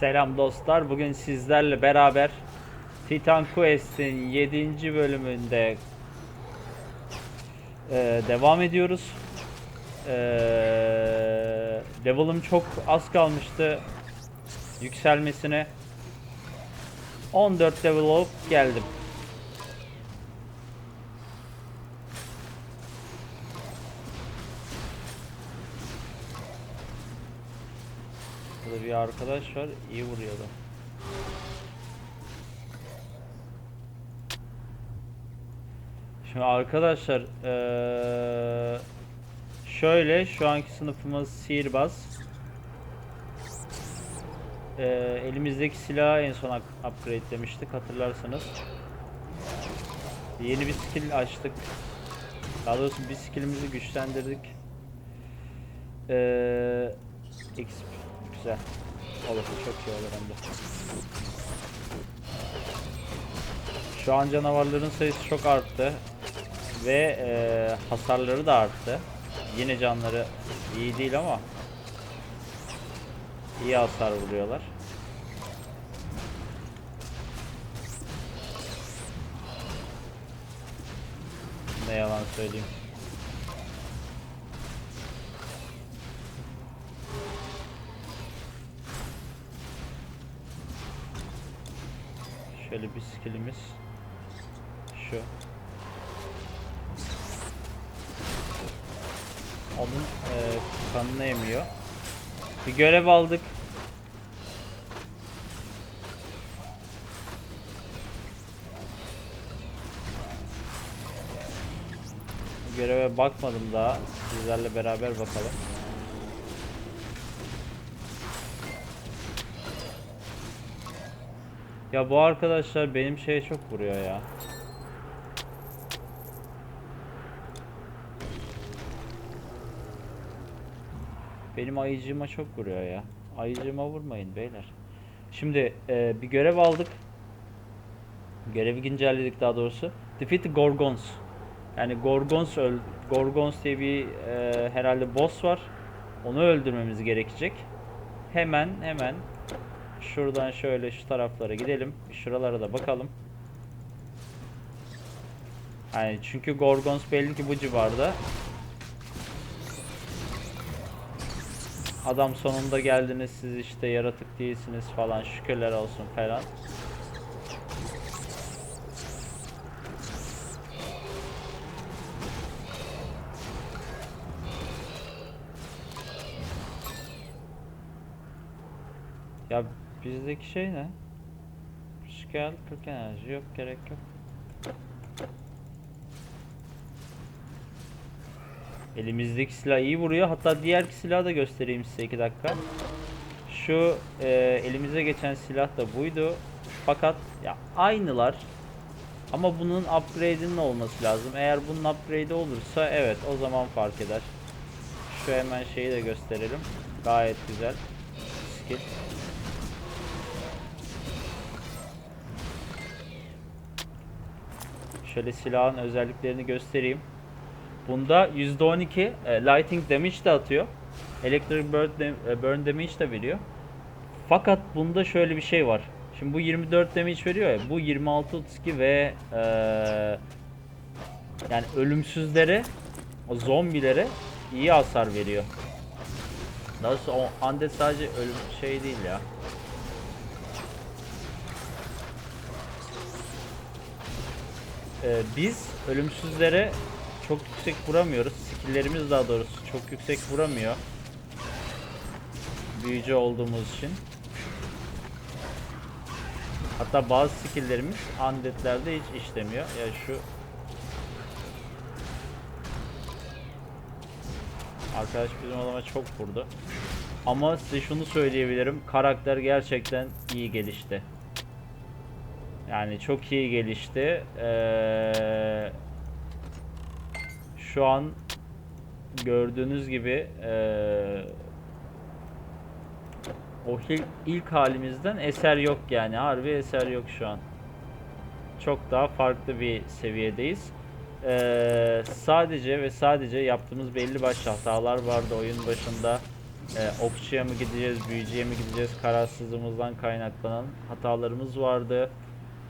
Selam dostlar. Bugün sizlerle beraber Titan Quest'in 7. bölümünde e, devam ediyoruz. E, level'ım çok az kalmıştı yükselmesine. 14 level olup geldim. Bir arkadaş var, iyi vuruyordu. Şimdi arkadaşlar eee, şöyle şu anki sınıfımız sihirbaz. Eee, elimizdeki silahı en son up- upgrade demiştik hatırlarsanız. Yeni bir skill açtık. Daha doğrusu bir skillimizi güçlendirdik. Eee XP güzel. Olur çok iyi olur hem de. Şu an canavarların sayısı çok arttı ve eee, hasarları da arttı. Yine canları iyi değil ama iyi hasar vuruyorlar. Ne yalan söyleyeyim. Şöyle bir skillimiz şu. Onun e, kanını emiyor. Bir görev aldık. Göreve bakmadım daha. Sizlerle beraber bakalım. Ya bu arkadaşlar benim şeye çok vuruyor ya. Benim ayıcığıma çok vuruyor ya. Ayıcığıma vurmayın beyler. Şimdi e, bir görev aldık. Görevi güncelledik daha doğrusu. Defeat Gorgons. Yani Gorgons öl Gorgons diye bir e, herhalde boss var. Onu öldürmemiz gerekecek. Hemen hemen şuradan şöyle şu taraflara gidelim. Şuralara da bakalım. Yani çünkü Gorgons belli ki bu civarda. Adam sonunda geldiniz siz işte yaratık değilsiniz falan şükürler olsun falan. Ya bizdeki şey ne? Scale 40 enerji yok gerek yok. Elimizdeki silah iyi vuruyor. Hatta diğer silahı da göstereyim size 2 dakika. Şu e, elimize geçen silah da buydu. Fakat ya aynılar. Ama bunun upgrade'inin olması lazım. Eğer bunun upgrade'i olursa evet o zaman fark eder. Şu hemen şeyi de gösterelim. Gayet güzel. Skill. Şöyle silahın özelliklerini göstereyim. Bunda %12 e, lighting damage de atıyor. Electric burn, e, burn damage de veriyor. Fakat bunda şöyle bir şey var. Şimdi bu 24 damage veriyor ya. Bu 26 32 ve e, yani ölümsüzlere, zombilere iyi hasar veriyor. Daha doğrusu undead sadece ölüm şey değil ya. Ee, biz ölümsüzlere çok yüksek vuramıyoruz. Skill'lerimiz daha doğrusu çok yüksek vuramıyor. Büyücü olduğumuz için. Hatta bazı skill'lerimiz undead'lerde hiç işlemiyor. Ya şu Arkadaş bizim adama çok vurdu. Ama size şunu söyleyebilirim. Karakter gerçekten iyi gelişti. Yani çok iyi gelişti. Ee, şu an gördüğünüz gibi ee, o ilk, ilk halimizden eser yok yani. Harbi eser yok şu an. Çok daha farklı bir seviyedeyiz. Ee, sadece ve sadece yaptığımız belli başlı hatalar vardı oyun başında. e, okçuya mı gideceğiz, büyücüye mi gideceğiz kararsızlığımızdan kaynaklanan hatalarımız vardı.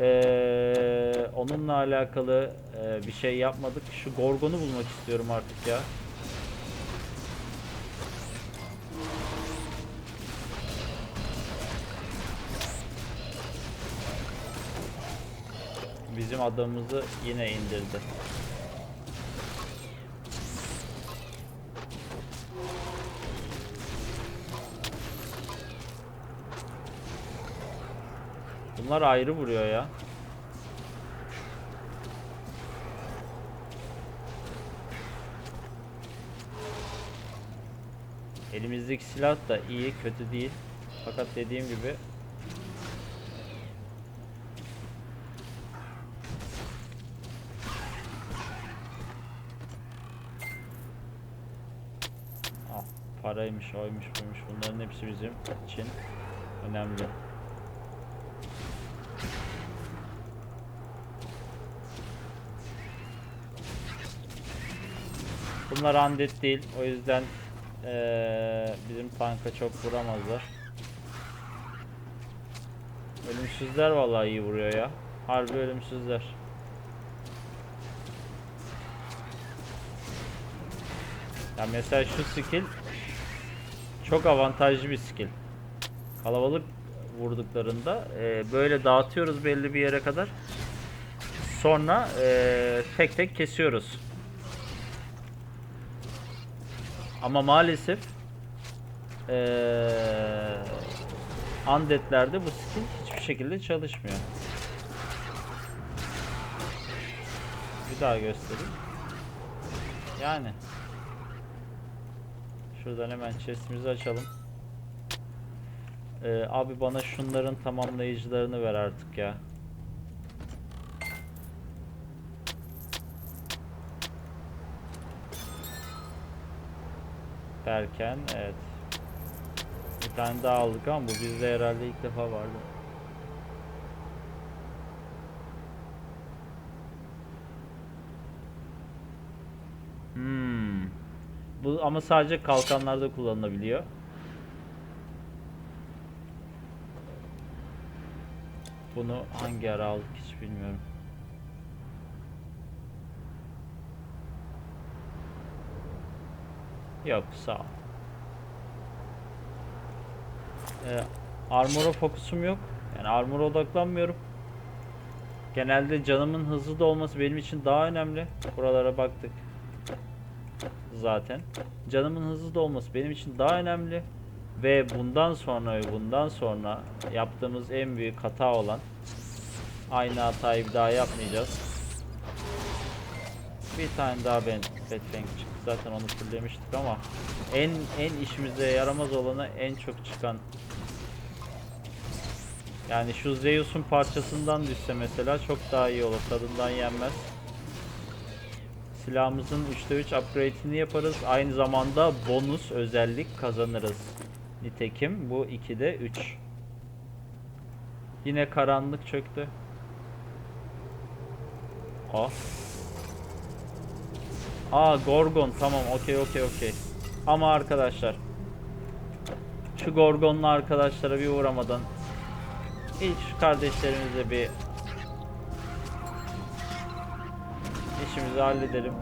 Ee, onunla alakalı e, bir şey yapmadık. Şu Gorgon'u bulmak istiyorum artık ya. Bizim adamımızı yine indirdi. Bunlar ayrı vuruyor ya. Elimizdeki silah da iyi, kötü değil. Fakat dediğim gibi Ah, paraymış, oymuş, buymuş. Bunların hepsi bizim için önemli. Bunlar undead değil. O yüzden eee, bizim tanka çok vuramazlar. Ölümsüzler vallahi iyi vuruyor ya. Harbi ölümsüzler. Ya mesela şu skill çok avantajlı bir skill. Kalabalık vurduklarında eee, böyle dağıtıyoruz belli bir yere kadar. Sonra eee, tek tek kesiyoruz. Ama maalesef eee Undead'lerde bu skill hiçbir şekilde çalışmıyor. Bir daha göstereyim. Yani. Şuradan hemen chest'imizi açalım. Ee, abi bana şunların tamamlayıcılarını ver artık ya. Derken evet. Bir tane daha aldık ama bu bizde herhalde ilk defa vardı. Hmm. Bu ama sadece kalkanlarda kullanılabiliyor. Bunu hangi ara aldık hiç bilmiyorum. Yok sağ ol. Ee, armor'a fokusum yok. Yani armor'a odaklanmıyorum. Genelde canımın hızlı da olması benim için daha önemli. Buralara baktık. Zaten. Canımın hızlı da olması benim için daha önemli. Ve bundan sonra ve bundan sonra yaptığımız en büyük hata olan aynı hatayı bir daha yapmayacağız. Bir tane daha ben Batbank çıktı. Zaten onu fullemiştik ama en en işimize yaramaz olanı en çok çıkan yani şu Zeus'un parçasından düşse mesela çok daha iyi olur. Tadından yenmez. Silahımızın 3'te 3 upgrade'ini yaparız. Aynı zamanda bonus özellik kazanırız. Nitekim bu 2'de 3. Yine karanlık çöktü. Ah. Aa Gorgon tamam okey okey okey. Ama arkadaşlar şu Gorgon'lu arkadaşlara bir uğramadan ilk şu kardeşlerimizle bir işimizi halledelim.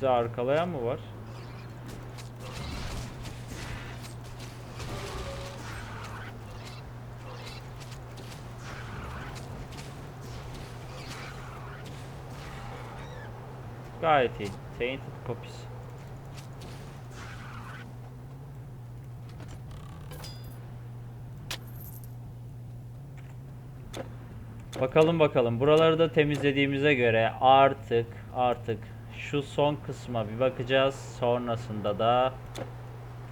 Bizi arkalayan mı var? Gayet iyi. Tainted Puppies. Bakalım bakalım. Buraları da temizlediğimize göre artık artık şu son kısma bir bakacağız. Sonrasında da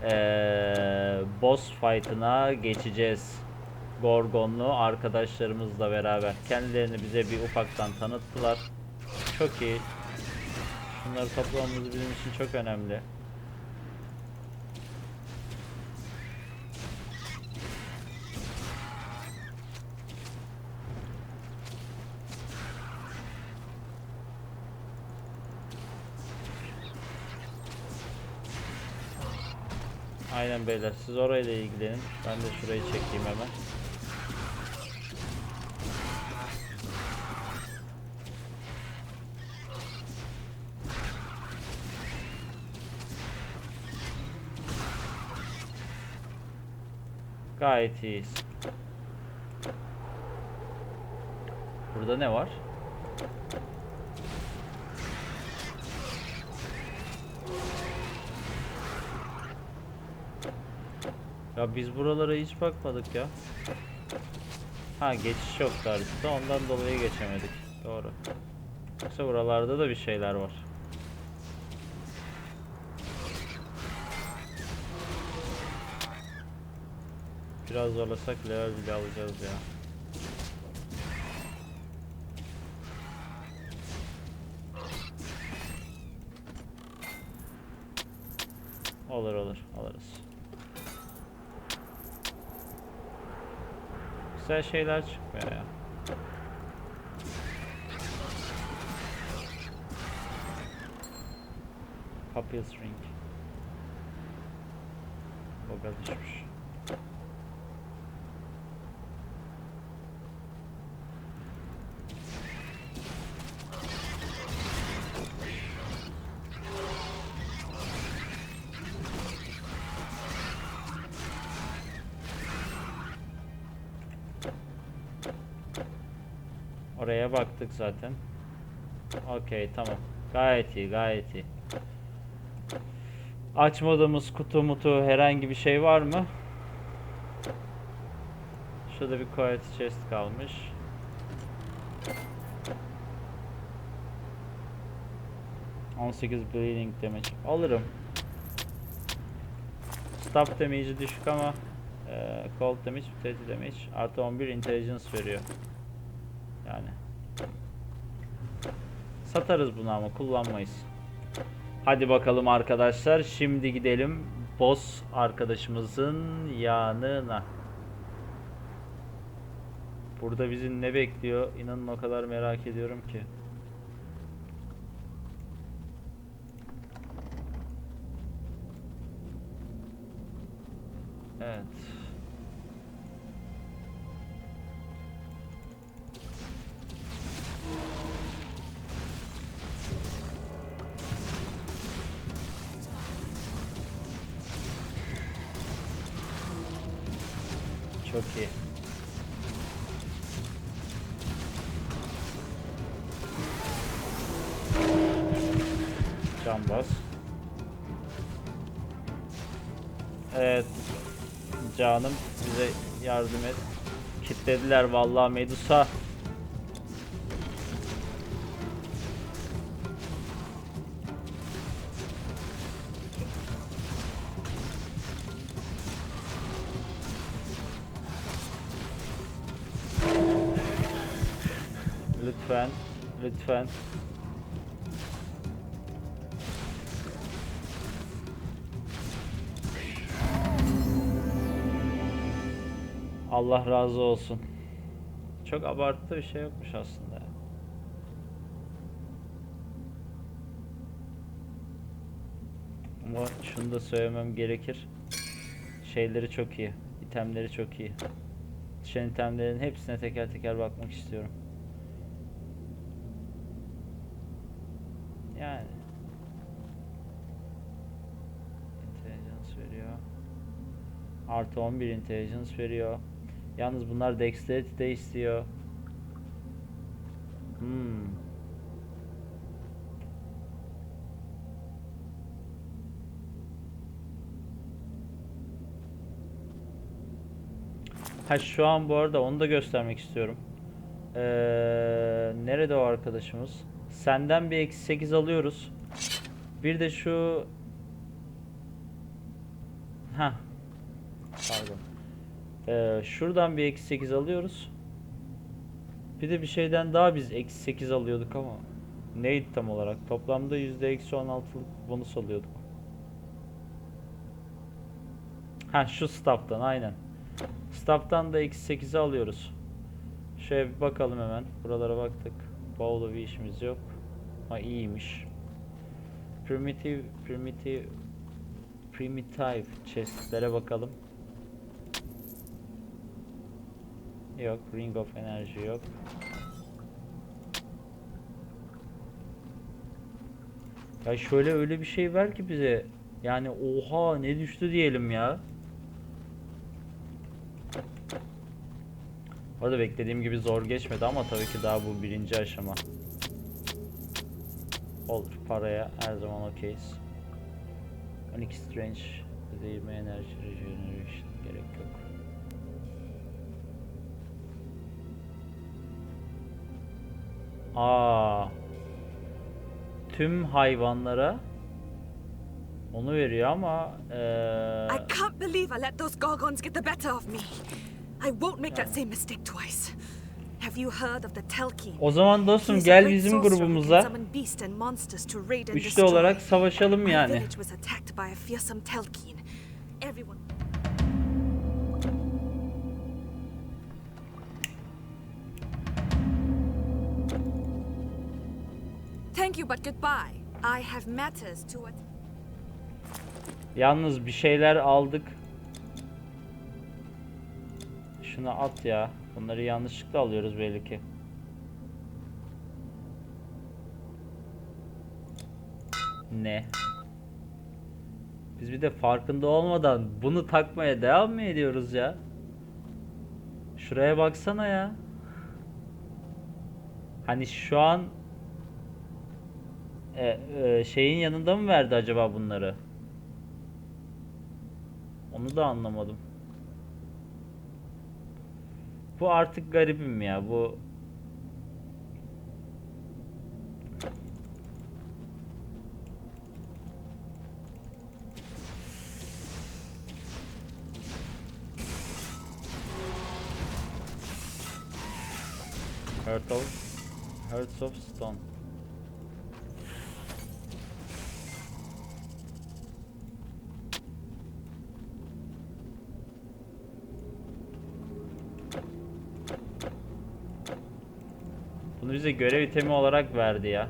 eee boss fight'ına geçeceğiz. Gorgonlu arkadaşlarımızla beraber. Kendilerini bize bir ufaktan tanıttılar. Çok iyi. Şunları toplamamız bizim için çok önemli. Aynen beyler siz orayla ilgilenin. Ben de şurayı çekeyim hemen. Gayet iyiyiz. Burada ne var? Ya biz buralara hiç bakmadık ya. Ha geçiş yok haritada ondan dolayı geçemedik. Doğru. Yoksa buralarda da bir şeyler var. Biraz zorlasak level bile alacağız ya. Olur olur alırız. Güzel şeyler çıkmıyor ya. Papyrus ring. Boga Oraya baktık zaten. Okey tamam. Gayet iyi gayet iyi. Açmadığımız kutu mutu herhangi bir şey var mı? Şurada bir quality chest kalmış. ...18 bleeding damage. Alırım. Stop damage'i düşük ama... eee, ...cold damage, vitality damage... ...artı 11 intelligence veriyor. Yani. Satarız bunu ama kullanmayız. Hadi bakalım arkadaşlar. Şimdi gidelim boss arkadaşımızın yanına. Burada bizi ne bekliyor? İnanın o kadar merak ediyorum ki. Can bas. Evet. Canım bize yardım et. Kitlediler vallahi Medusa. Lütfen, lütfen. Allah razı olsun. Çok abartı bir şey yokmuş aslında. Ama şunu da söylemem gerekir. Şeyleri çok iyi. itemleri çok iyi. Düşen itemlerin hepsine teker teker bakmak istiyorum. Yani. Intelligence veriyor. Artı 11 intelligence veriyor. Yalnız bunlar dexterity de istiyor. Hmm. Ha şu an bu arada onu da göstermek istiyorum. Ee, nerede o arkadaşımız? Senden bir eksi 8 alıyoruz. Bir de şu... ha. Ee, şuradan bir eksi 8 alıyoruz. Bir de bir şeyden daha biz eksi 8 alıyorduk ama neydi tam olarak? Toplamda yüzde eksi 16'lık bonus alıyorduk. Ha şu staff'tan aynen. Staff'tan da eksi 8'i alıyoruz. Şöyle bir bakalım hemen. Buralara baktık. Bowl'da bir işimiz yok. Ha iyiymiş. Primitive, primitive, primitive chestlere bakalım. Yok, Ring of Energy yok. Ya şöyle öyle bir şey ver ki bize. Yani oha ne düştü diyelim ya. Orada beklediğim gibi zor geçmedi ama tabii ki daha bu birinci aşama. Olur paraya her zaman okeyiz. 12 Strange Değirme Enerji Regeneration gerek yok. Aa. Tüm hayvanlara onu veriyor ama eee I can't believe I let those Gorgons get the better of me. I won't make that same mistake twice. Have you heard of the Telkin? o zaman dostum gel bizim grubumuza üçlü olarak savaşalım yani. Everyone. You, but goodbye. I have matters to attend. Yalnız bir şeyler aldık. Şunu at ya. Bunları yanlışlıkla alıyoruz belli ki. Ne? Biz bir de farkında olmadan bunu takmaya devam mı ediyoruz ya? Şuraya baksana ya. Hani şu an e, e, şeyin yanında mı verdi acaba bunları? Onu da anlamadım. Bu artık garibim ya. Bu Heart of Hearts of Stone. Bunu bize görev itemi olarak verdi ya.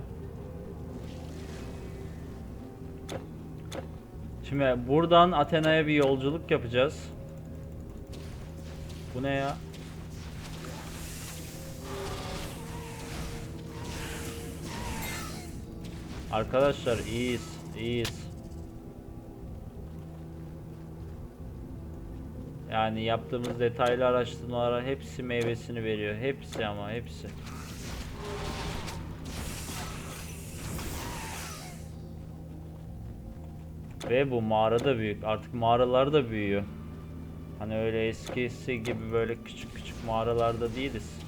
Şimdi buradan Athena'ya bir yolculuk yapacağız. Bu ne ya? Arkadaşlar iyiyiz, iyiyiz. Yani yaptığımız detaylı araştırmalara hepsi meyvesini veriyor. Hepsi ama hepsi. Ve bu mağara da büyük. Artık mağaralar da büyüyor. Hani öyle eskisi gibi böyle küçük küçük mağaralarda değiliz.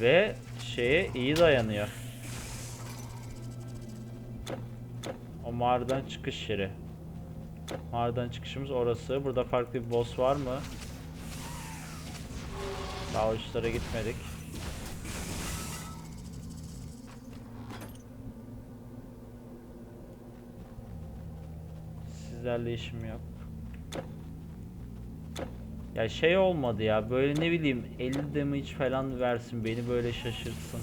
Ve şeye iyi dayanıyor. O mağaradan çıkış yeri. Mağaradan çıkışımız orası. Burada farklı bir boss var mı? Daha uçlara gitmedik. Sizlerle işim yok. Ya şey olmadı ya böyle ne bileyim 50 damage falan versin beni böyle şaşırtsın.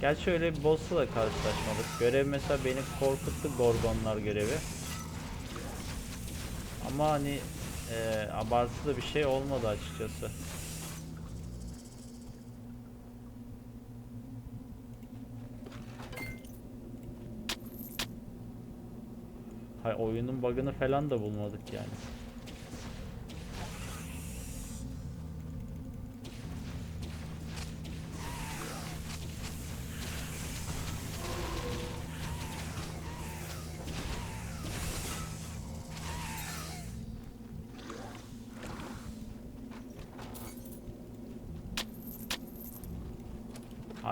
Gerçi öyle bir boss'la da karşılaşmadık. Görev mesela beni korkuttu Gorgonlar görevi. Ama hani e, abartılı bir şey olmadı açıkçası. Hay oyunun bug'ını falan da bulmadık yani.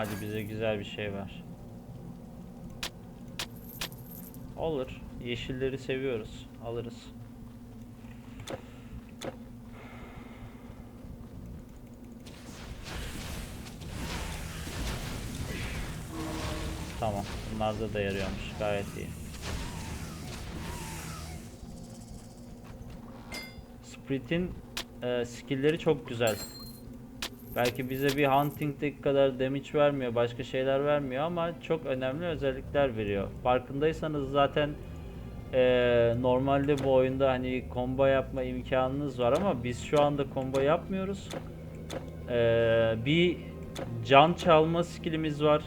Hadi bize güzel bir şey ver. Olur. Yeşilleri seviyoruz. Alırız. Tamam. Bunlarda da yarıyormuş. Gayet iyi. Sprit'in e, skill'leri çok güzel. Belki bize bir hunting'deki kadar damage vermiyor, başka şeyler vermiyor ama çok önemli özellikler veriyor. Farkındaysanız zaten e, normalde bu oyunda hani combo yapma imkanınız var ama biz şu anda combo yapmıyoruz. E, bir can çalma skillimiz var.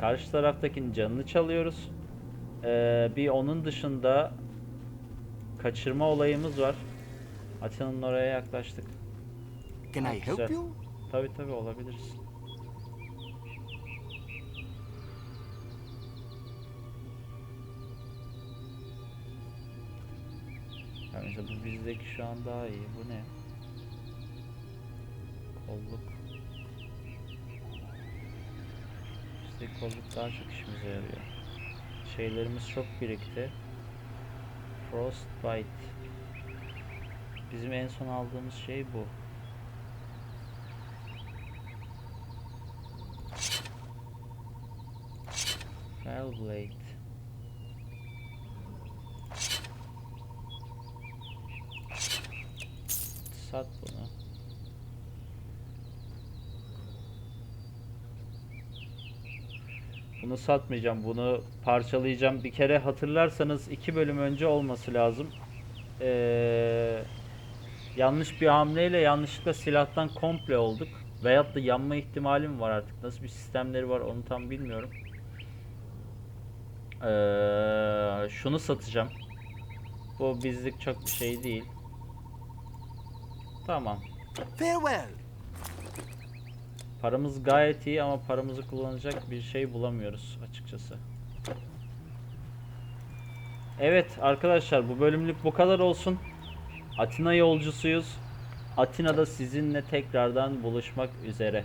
Karşı taraftakinin canını çalıyoruz. E, bir onun dışında kaçırma olayımız var. Atina'nın oraya yaklaştık. Can I help you? Tabi tabi olabiliriz. Ya mesela bu bizdeki şu an daha iyi. Bu ne? Kolluk. Bizdeki kolluk daha çok işimize yarıyor. Şeylerimiz çok birikti. Frostbite. Bizim en son aldığımız şey bu. Hellblade. Sat bunu. Bunu satmayacağım. Bunu parçalayacağım. Bir kere hatırlarsanız iki bölüm önce olması lazım. Ee, yanlış bir hamleyle yanlışlıkla silahtan komple olduk. Veyahut da yanma ihtimalim var artık. Nasıl bir sistemleri var onu tam bilmiyorum. Ee, şunu satacağım. Bu bizlik çok bir şey değil. Tamam. Farewell. Paramız gayet iyi ama paramızı kullanacak bir şey bulamıyoruz açıkçası. Evet arkadaşlar bu bölümlük bu kadar olsun. Atina yolcusuyuz. Atina'da sizinle tekrardan buluşmak üzere.